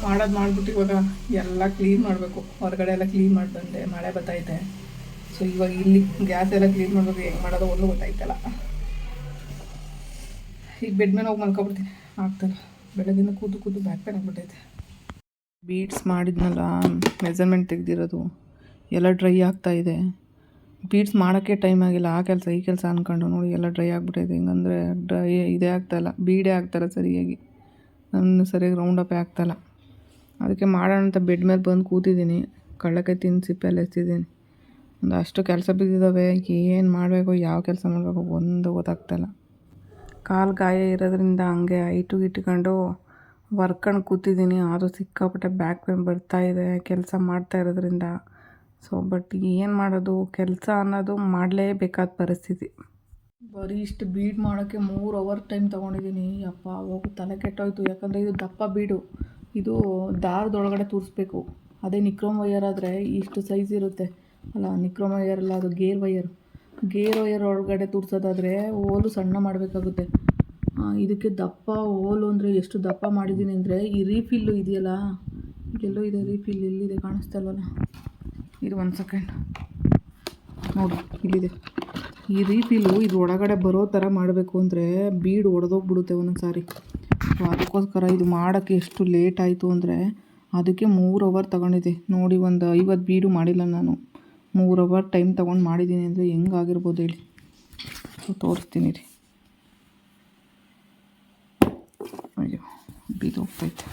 ಮಾಡೋದು ಮಾಡಿಬಿಟ್ಟು ಇವಾಗ ಎಲ್ಲ ಕ್ಲೀನ್ ಮಾಡಬೇಕು. ಹೊರಗಡೆ ಎಲ್ಲ ಕ್ಲೀನ್ ಮಾಡಿ ಬಂದೆ ಮಳೆ ಬರ್ತೈತೆ ಸೊ ಇವಾಗ ಇಲ್ಲಿ ಗ್ಯಾಸ್ ಎಲ್ಲ ಕ್ಲೀನ್ ಮಾಡೋದು ಹೆಂಗೆ ಮಾಡೋದು ಒಂದು ಗೊತ್ತಾಯ್ತಲ್ಲ. ಈಗ ಬೆಡ್ ಮೇಲೆ ಹೋಗಿ ಮಲ್ಕೊಬಿಡ್ತೀನಿ. ಆಗ್ತಲ್ಲ ಬೆಳಗ್ಗೆ ಕೂತು ಕೂತು ಬ್ಯಾಕ್ ಪೇನ್ ಆಗ್ಬಿಟ್ಟೈತೆ. ಬೀಡ್ಸ್ ಮಾಡಿದ್ನಲ್ಲ ಮೆಜರ್ಮೆಂಟ್ ತೆಗೆದಿರೋದು, ಎಲ್ಲ ಡ್ರೈ ಆಗ್ತಾ ಇದೆ. ಬೀಡ್ಸ್ ಮಾಡೋಕ್ಕೆ ಟೈಮ್ ಆಗಿಲ್ಲ, ಆ ಕೆಲಸ, ಈ ಕೆಲಸ ಅಂದ್ಕೊಂಡು ನೋಡಿ ಎಲ್ಲ ಡ್ರೈ ಆಗಿಬಿಟ್ಟೈತೆ. ಹಿಂಗಂದರೆ ಡ್ರೈ ಇದೇ ಆಗ್ತಾಯಿಲ್ಲ ಬೀಡೇ ಆಗ್ತಾಯಿಲ್ಲ ಸರಿಯಾಗಿ. ನನ್ನ ಸರಿಯಾಗಿ ರೌಂಡಪ್ಪೇ ಆಗ್ತಾಯಿಲ್ಲ ಅದಕ್ಕೆ ಮಾಡೋಣ ಅಂತ ಬೆಡ್ ಮೇಲೆ ಬಂದು ಕೂತಿದ್ದೀನಿ. ಕಳ್ಳಕಾಯಿ ತಿಂದು ಎಸ್ತಿದ್ದೀನಿ ಒಂದು ಅಷ್ಟು ಕೆಲಸ ಬಿದ್ದಿದ್ದಾವೆ, ಏನು ಮಾಡಬೇಕು, ಯಾವ ಕೆಲಸ ಮಾಡಬೇಕು ಒಂದು ಗೊತ್ತಾಗ್ತಾಯಿಲ್ಲ ಕಾಲು ಗಾಯ ಇರೋದ್ರಿಂದ ಹಂಗೆ ಐಟು ಇಟ್ಕೊಂಡು ವರ್ಕಂಡು ಕೂತಿದ್ದೀನಿ. ಆದರೂ ಸಿಕ್ಕಾಪಟ್ಟೆ ಬ್ಯಾಕ್ ಪೇನ್ ಬರ್ತಾ ಇದೆ, ಕೆಲಸ ಮಾಡ್ತಾ ಇರೋದ್ರಿಂದ. ಸೊ ಬಟ್ ಏನು ಮಾಡೋದು, ಕೆಲಸ ಅನ್ನೋದು ಮಾಡಲೇಬೇಕಾದ ಪರಿಸ್ಥಿತಿ. ಬರೀ ಇಷ್ಟು ಬೀಡ್ ಮಾಡೋಕ್ಕೆ ಮೂರು ಅವರ್ ಟೈಮ್ ತೊಗೊಂಡಿದ್ದೀನಿ. ಅಪ್ಪ ಹೋಗಿ, ತಲೆ ಕೆಟ್ಟೋಯ್ತು. ಯಾಕಂದರೆ ಇದು ದಪ್ಪ ಬೀಡು ಇದು ದಾರದೊಳಗಡೆ ತೂರಿಸ್ಬೇಕು. ಅದೇ ನಿಕ್ರೋಮ್ ವೈಯರ್ ಆದರೆ ಇಷ್ಟು ಸೈಜ್ ಇರುತ್ತೆ. ಅಲ್ಲ ನಿಕ್ರೋಮ್ ವಯರ್ ಅಲ್ಲ, ಅದು ಗೇರ್ ವಯರ್ ಗೇರ್ ವೈಯರ್ ಒಳಗಡೆ ತೂರ್ಸೋದಾದರೆ ಓಲು ಸಣ್ಣ ಮಾಡಬೇಕಾಗುತ್ತೆ. ಇದಕ್ಕೆ ದಪ್ಪ ಓಲು ಅಂದರೆ ಎಷ್ಟು ದಪ್ಪ ಮಾಡಿದ್ದೀನಿ ಅಂದರೆ ಈ ರೀಫಿಲ್ಲು ಇದೆಯಲ್ಲ? ಎಲ್ಲೋ ಇದೆ ರೀಫಿಲ್, ಎಲ್ಲಿದೆ ಕಾಣಿಸ್ತಾ ಇಲ್ವಲ್ಲ? ಇದು ಒಂದು ಸೆಕೆಂಡ್. ನೋಡಿ, ಇಲ್ಲಿದೆ. ಈ ರೀಫಿಲು ಇದು ಒಳಗಡೆ ಬರೋ ಥರ ಮಾಡಬೇಕು ಅಂದರೆ ಬೀಡು ಒಡೆದೋಗ್ಬಿಡುತ್ತೆ ಒಂದೊಂದು ಸಾರಿ ಅದಕ್ಕೋಸ್ಕರ ಇದು ಮಾಡೋಕ್ಕೆ ಎಷ್ಟು ಲೇಟ್ ಆಯಿತು ಅಂದರೆ ಅದಕ್ಕೆ ಮೂರು ಅವರ್ ತಗೊಂಡಿದ್ದೆ. ನೋಡಿ, ಒಂದು ಐವತ್ತು ಬೀಡು ಮಾಡಿಲ್ಲ ನಾನು. ಮೂರು ಅವರ್ ಟೈಮ್ ತೊಗೊಂಡು ಮಾಡಿದ್ದೀನಿ ಅಂದರೆ ಹೆಂಗಾಗಿರ್ಬೋದು ಹೇಳಿ. ತೋರಿಸ್ತೀನಿ ರೀ. ಅಯ್ಯೋ, ಬೀದು ಹೋಗ್ತೈತೆ.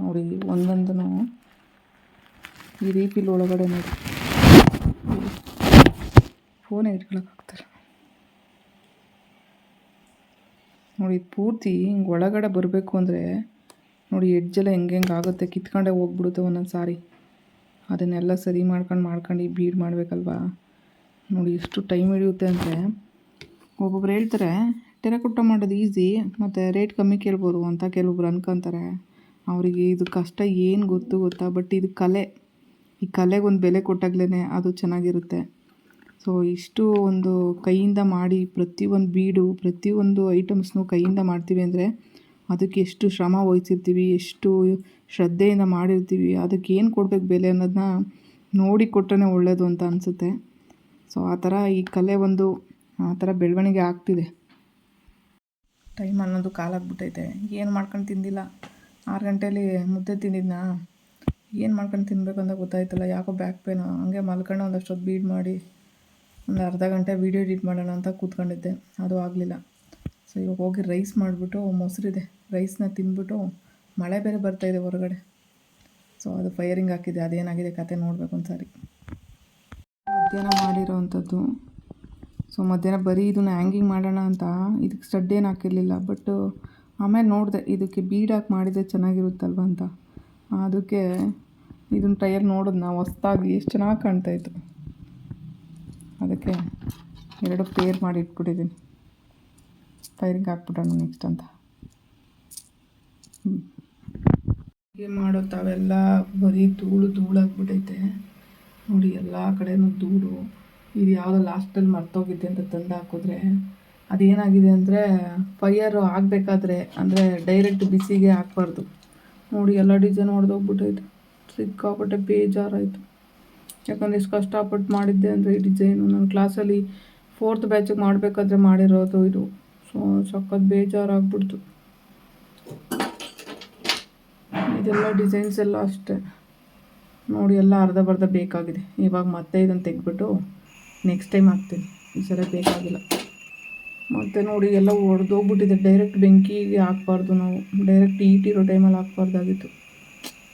ನೋಡಿ ನಾವು ಈ ರೀಫಿಲ್ ಒಳಗಡೆ ನೋಡಿ. ಫೋನೇ ಇಟ್ಕೊಳಕ್ಕಾಗ್ತಾರೆ ನೋಡಿ, ಪೂರ್ತಿ ಹಿಂಗೆ ಒಳಗಡೆ ಬರಬೇಕು ಅಂದರೆ ನೋಡಿ ಎಡ್ಜೆಲ್ಲ ಹೆಂಗೆ ಹೆಂಗೆ ಆಗುತ್ತೆ. ಕಿತ್ಕೊಂಡೆ ಹೋಗ್ಬಿಡುತ್ತೆ ಒಂದೊಂದು ಸಾರಿ. ಅದನ್ನೆಲ್ಲ ಸರಿ ಮಾಡ್ಕೊಂಡು ಮಾಡ್ಕೊಂಡು ಬೀಡ್ ಮಾಡಬೇಕಲ್ವಾ? ನೋಡಿ ಎಷ್ಟು ಟೈಮ್ ಹಿಡಿಯುತ್ತೆ ಅಂದರೆ ಒಬ್ಬೊಬ್ರು ಹೇಳ್ತಾರೆ, ಟೆರಕುಟ್ಟ ಮಾಡೋದು ಈಸಿ ಮತ್ತು ರೇಟ್ ಕಮ್ಮಿ ಕೇಳ್ಬೋದು ಅಂತ ಕೆಲವೊಬ್ರು ಅನ್ಕೊಂತಾರೆ. ಅವರಿಗೆ ಇದು ಕಷ್ಟ ಏನು ಗೊತ್ತು ಗೊತ್ತಾ? ಬಟ್ ಇದು ಕಲೆ. ಈ ಕಲೆಗೆ ಒಂದು ಬೆಲೆ ಕೊಟ್ಟಾಗ್ಲೇ ಅದು ಚೆನ್ನಾಗಿರುತ್ತೆ. ಸೊ ಇಷ್ಟು ಒಂದು ಕೈಯಿಂದ ಮಾಡಿ ಪ್ರತಿಯೊಂದು ಬೀಡು ಪ್ರತಿಯೊಂದು ಐಟಮ್ಸ್ನು ಕೈಯಿಂದ ಮಾಡ್ತೀವಿ ಅಂದರೆ ಅದಕ್ಕೆ ಎಷ್ಟು ಶ್ರಮ ವಹಿಸಿರ್ತೀವಿ, ಎಷ್ಟು ಶ್ರದ್ಧೆಯಿಂದ ಮಾಡಿರ್ತೀವಿ, ಅದಕ್ಕೆ ಏನು ಕೊಡಬೇಕು ಬೆಲೆ ಅನ್ನೋದನ್ನ ನೋಡಿ ಕೊಟ್ಟರೆ ಒಳ್ಳೆಯದು ಅಂತ ಅನಿಸುತ್ತೆ. ಸೊ ಆ ಥರ ಈ ಕಲೆ ಒಂದು, ಆ ಥರ ಬೆಳವಣಿಗೆ ಆಗ್ತಿದೆ. ಟೈಮ್ ಅನ್ನೋದು ಕಾಲಾಗ್ಬಿಟ್ಟೈತೆ. ಏನು ಮಾಡ್ಕೊಂಡು ತಿಂದಿಲ್ಲ. ಆರು ಗಂಟೇಲಿ ಮುದ್ದೆ ತಿಂದಿದ್ನಾ? ಏನು ಮಾಡ್ಕೊಂಡು ತಿನ್ಬೇಕು ಅಂತ ಗೊತ್ತಾಯ್ತಲ್ಲ. ಯಾಕೋ ಬ್ಯಾಕ್ ಪೇನು ಹಂಗೆ ಮಲ್ಕೊಂಡು ಒಂದಷ್ಟೊತ್ತು ಬೀಡ್ ಮಾಡಿ, ಒಂದು ಅರ್ಧ ಗಂಟೆ ವೀಡಿಯೋ ಎಡಿಟ್ ಮಾಡೋಣ ಅಂತ ಕೂತ್ಕೊಂಡಿದ್ದೆ. ಅದು ಆಗಲಿಲ್ಲ. ಸೊ ಇವಾಗ ಹೋಗಿ ರೈಸ್ ಮಾಡಿಬಿಟ್ಟು ಮೊಸರಿದೆ. ರೈಸ್ನ ತಿಂದ್ಬಿಟ್ಟು ಮಳೆ ಬೇರೆ ಬರ್ತಾಯಿದೆ ಹೊರಗಡೆ. ಸೊ ಅದು ಫೈರಿಂಗ್ ಹಾಕಿದೆ. ಅದೇನಾಗಿದೆ ಕತೆ ನೋಡಬೇಕು ಒಂದು ಸಾರಿ ಮಧ್ಯಾಹ್ನ ಮಾಡಿರೋ ಅಂಥದ್ದು ಸೊ ಮಧ್ಯಾಹ್ನ ಬರೀ ಇದನ್ನ ಹ್ಯಾಂಗಿಂಗ್ ಮಾಡೋಣ ಅಂತ ಇದಕ್ಕೆ ಸ್ಟಡ್ ಏನು ಹಾಕಿರಲಿಲ್ಲ. ಬಟ್ ಆಮೇಲೆ ನೋಡಿದೆ ಇದಕ್ಕೆ ಬೀಡ್ ಹಾಕಿ ಮಾಡಿದರೆ ಚೆನ್ನಾಗಿರುತ್ತಲ್ವ ಅಂತ. ಅದಕ್ಕೆ ಇದನ್ನ ಟೈರ್ ನೋಡೋದು ನಾವು ಹೊಸ್ದಾಗಿ ಎಷ್ಟು ಚೆನ್ನಾಗಿ ಕಾಣ್ತಾಯಿತ್ತು ಅದಕ್ಕೆ ಎರಡು ಪೇರ್ ಮಾಡಿ ಇಟ್ಬಿಟ್ಟಿದ್ದೀನಿ. ಫೈರಿಂಗ್ ಹಾಕ್ಬಿಡೋಣ ನೆಕ್ಸ್ಟ್ ಅಂತ. ಹೀಗೆ ಮಾಡೋ ತಾವೆಲ್ಲ ಬರೀ ಧೂಳು ಧೂಳಾಗ್ಬಿಟ್ಟೈತೆ ನೋಡಿ ಎಲ್ಲ ಕಡೆನೂ ಧೂಳು. ಇದು ಯಾವುದೋ ಲಾಸ್ಟಲ್ಲಿ ಮರ್ತೋಗಿದ್ದೆ ಅಂತ ತಂದು ಹಾಕಿದ್ರೆ. ಅದೇನಾಗಿದೆ ಅಂದರೆ ಫೈಯರು ಆಗಬೇಕಾದ್ರೆ ಅಂದರೆ ಡೈರೆಕ್ಟ್ ಬಿಸಿಗೆ ಹಾಕ್ಬಾರ್ದು. ನೋಡಿ ಎಲ್ಲ ಡಿಸೈನ್ ಹೊಡೆದೋಗ್ಬಿಟ್ಟೈತೆ ಸಿಕ್ಕಾಪಟ್ಟೆ ಬೇಜಾರಾಯಿತು. ಯಾಕಂದರೆ ಎಷ್ಟು ಕಷ್ಟಪಟ್ಟು ಮಾಡಿದ್ದೆ ಅಂದರೆ ಈ ಡಿಸೈನು ನನ್ನ ಕ್ಲಾಸಲ್ಲಿ ಫೋರ್ತ್ ಬ್ಯಾಚಿಗೆ ಮಾಡಬೇಕಾದ್ರೆ ಮಾಡಿರೋದು ಇದು. ಸಖತ್ ಬೇಜಾರಾಗ್ಬಿಡ್ತು. ಇದೆಲ್ಲ ಡಿಸೈನ್ಸ್ ಎಲ್ಲ ಅಷ್ಟೇ. ನೋಡಿ, ಎಲ್ಲ ಅರ್ಧ ಬರ್ಧ ಬೇಕಾಗಿದೆ. ಇವಾಗ ಮತ್ತೆ ಇದನ್ನು ತೆಗೆದ್ಬಿಟ್ಟು ನೆಕ್ಸ್ಟ್ ಟೈಮ್ ಹಾಕ್ತೀನಿ. ಈ ಸಲ ಬೇಕಾಗಿಲ್ಲ. ಮತ್ತು ನೋಡಿ, ಎಲ್ಲ ಒಡೆದೋಗ್ಬಿಟ್ಟಿದೆ. ಡೈರೆಕ್ಟ್ ಬೆಂಕಿಗೆ ಹಾಕ್ಬಾರ್ದು ನಾವು. ಡೈರೆಕ್ಟ್ ಈಟಿರೋ ಟೈಮಲ್ಲಿ ಹಾಕ್ಬಾರ್ದಾಗಿತ್ತು.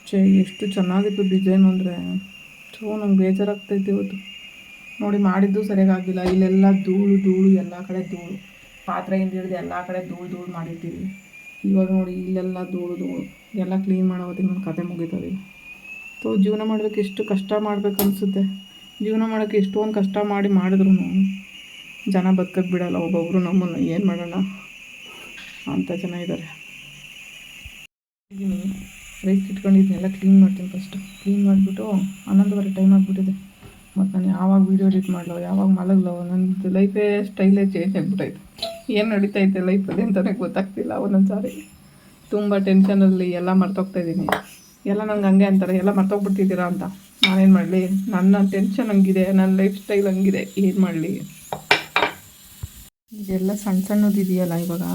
ಛೇ, ಎಷ್ಟು ಚೆನ್ನಾಗಿತ್ತು ಡಿಸೈನ್ ಅಂದರೆ. ಸೊ ನಂಗೆ ಬೇಜಾರಾಗ್ತೈತೆ ಇವತ್ತು. ನೋಡಿ, ಮಾಡಿದ್ದು ಸರಿಯಾಗಿ ಆಗಿಲ್ಲ. ಇಲ್ಲೆಲ್ಲ ಧೂಳು ಧೂಳು, ಎಲ್ಲ ಕಡೆ ಧೂಳು. ಪಾತ್ರೆಯಿಂದ ಹಿಡಿದು ಎಲ್ಲ ಕಡೆ ಧೂಳು ಧೂಳು ಮಾಡಿರ್ತೀವಿ. ಇವಾಗ ನೋಡಿ ಇಲ್ಲೆಲ್ಲ ಧೂಳು ಧೂಳು. ಎಲ್ಲ ಕ್ಲೀನ್ ಮಾಡೋದಕ್ಕೆ ನನ್ನ ಕತೆ ಮುಗಿತದೆ. ಸೊ ಜೀವನ ಮಾಡೋದಕ್ಕೆ ಎಷ್ಟು ಕಷ್ಟ ಮಾಡ್ಬೇಕು ಅನಿಸುತ್ತೆ. ಜೀವನ ಮಾಡೋಕ್ಕೆ ಎಷ್ಟೊಂದು ಕಷ್ಟ ಮಾಡಿ ಮಾಡಿದ್ರು ಜನ ಬದುಕಕ್ಕೆ ಬಿಡಲ್ಲ ಒಬ್ಬೊಬ್ಬರು ನಮ್ಮನ್ನು ಏನು ಮಾಡೋಣ ಅಂತ ಜನ ಇದ್ದಾರೆ ಇದ್ದೀನಿ ಇಟ್ಕೊಂಡು ಇದನ್ನೆಲ್ಲ ಕ್ಲೀನ್ ಮಾಡ್ತೀನಿ ಫಸ್ಟು ಕ್ಲೀನ್ ಮಾಡಿಬಿಟ್ಟು ಹನ್ನೊಂದುವರೆ ಟೈಮ್ ಆಗಿಬಿಟ್ಟಿದೆ. ಮತ್ತು ನಾನು ಯಾವಾಗ ವೀಡಿಯೋ ಎಡಿಟ್ ಮಾಡಲೋ, ಯಾವಾಗ ಮಲಗಲೋ ನನ್ನ ಲೈಫೇ ಸ್ಟೈಲೇ ಚೇಂಜ್ ಆಗಿಬಿಟ್ಟೈತೆ ಏನು ನಡೀತೈತೆ ಲೈಫಲ್ಲಿ ಅಂತಲೇ ಗೊತ್ತಾಗ್ತಿಲ್ಲ ಒಂದೊಂದು ಸಾರಿ ತುಂಬ ಟೆನ್ಷನಲ್ಲಿ ಎಲ್ಲ ಮರ್ತೋಗ್ತಾಯಿದ್ದೀನಿ ಎಲ್ಲ ನಂಗೆ ಹಂಗೆ ಅಂತಾರೆ, ಎಲ್ಲ ಮರ್ತೋಗ್ಬಿಡ್ತಿದ್ದೀರಾ ಅಂತ. ನಾನೇನು ಮಾಡಲಿ? ನನ್ನ ಟೆನ್ಷನ್ ಹಂಗಿದೆ, ನನ್ನ ಲೈಫ್ ಸ್ಟೈಲ್ ಹಂಗಿದೆ, ಏನು ಮಾಡಲಿ? ಇದೆಲ್ಲ ಸಣ್ಣ ಸಣ್ಣದಿದೆಯಲ್ಲ ಇವಾಗ?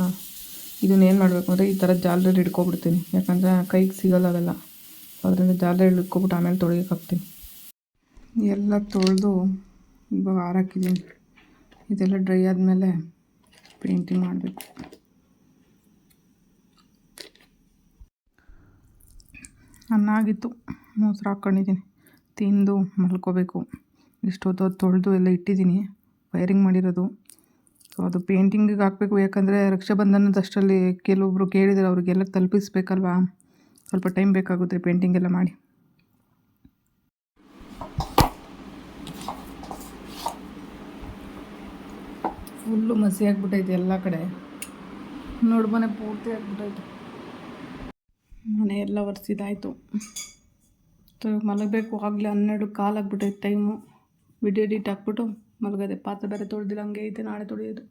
ಇದನ್ನ ಏನು ಮಾಡಬೇಕು ಅಂದರೆ ಈ ಥರ ಜಾಲರಿ ಹಿಡ್ಕೊಬಿಡ್ತೀನಿ. ಯಾಕಂದರೆ ಕೈಗೆ ಸಿಗಲ್ಲ ಅವೆಲ್ಲ ಅದರಿಂದ ಜಾಲರಿ ಹಿಡ್ಕೊಬಿಟ್ಟು ಆಮೇಲೆ ತೊಳೆಯಕ್ಕೆ ಹಾಕ್ತೀನಿ. ಎಲ್ಲ ತೊಳೆದು ಇವಾಗ ಹಾರಾಕಿದ್ದೀನಿ ಇದೆಲ್ಲ ಡ್ರೈ ಆದಮೇಲೆ ಪೇಂಟಿಂಗ್ ಮಾಡಬೇಕು. ಅನ್ನಾಗಿತ್ತು ಮೊಸರು ಹಾಕ್ಕೊಂಡಿದ್ದೀನಿ ತಿಂದು ಮಲ್ಕೋಬೇಕು. ಇಷ್ಟೊತ್ತು ಅದು ತೊಳೆದು ಎಲ್ಲ ಇಟ್ಟಿದ್ದೀನಿ. ವೈರಿಂಗ್ ಮಾಡಿರೋದು. ಸೊ ಅದು ಪೇಂಟಿಂಗಿಗೆ ಹಾಕಬೇಕು. ಯಾಕಂದರೆ ರಕ್ಷಾಬಂಧನದಷ್ಟರಲ್ಲಿ ಕೆಲವೊಬ್ಬರು ಕೇಳಿದರೆ ಅವ್ರಿಗೆಲ್ಲ ತಲುಪಿಸ್ಬೇಕಲ್ವಾ? ಸ್ವಲ್ಪ ಟೈಮ್ ಬೇಕಾಗುತ್ತೆ ಪೇಂಟಿಂಗ್ ಎಲ್ಲ ಮಾಡಿ. ಫುಲ್ಲು ಮಸಿ ಆಗ್ಬಿಟ್ಟೈತೆ ಎಲ್ಲ ಕಡೆ. ನೋಡಿ ಮನೆ ಪೂರ್ತಿ ಆಗ್ಬಿಟ್ಟೈತೆ. ಮನೆ ಎಲ್ಲ ಒರೆಸಿದಾಯಿತು. ಮಲಗಬೇಕು ಆಗಲೇ ಹನ್ನೆರಡು ಕಾಲು ಆಗ್ಬಿಟ್ಟೈತೆ ಟೈಮು ವಿಡಿಯೋ ಎಡಿಟ್ ಹಾಕ್ಬಿಟ್ಟು ಮಲಗದೆ. ಪಾತ್ರೆ ಬೇರೆ ತೊಳೆದಿಲ್ಲ, ಹಂಗೆ ಐತೆ, ನಾಳೆ ತೊಳೆಯೋದು.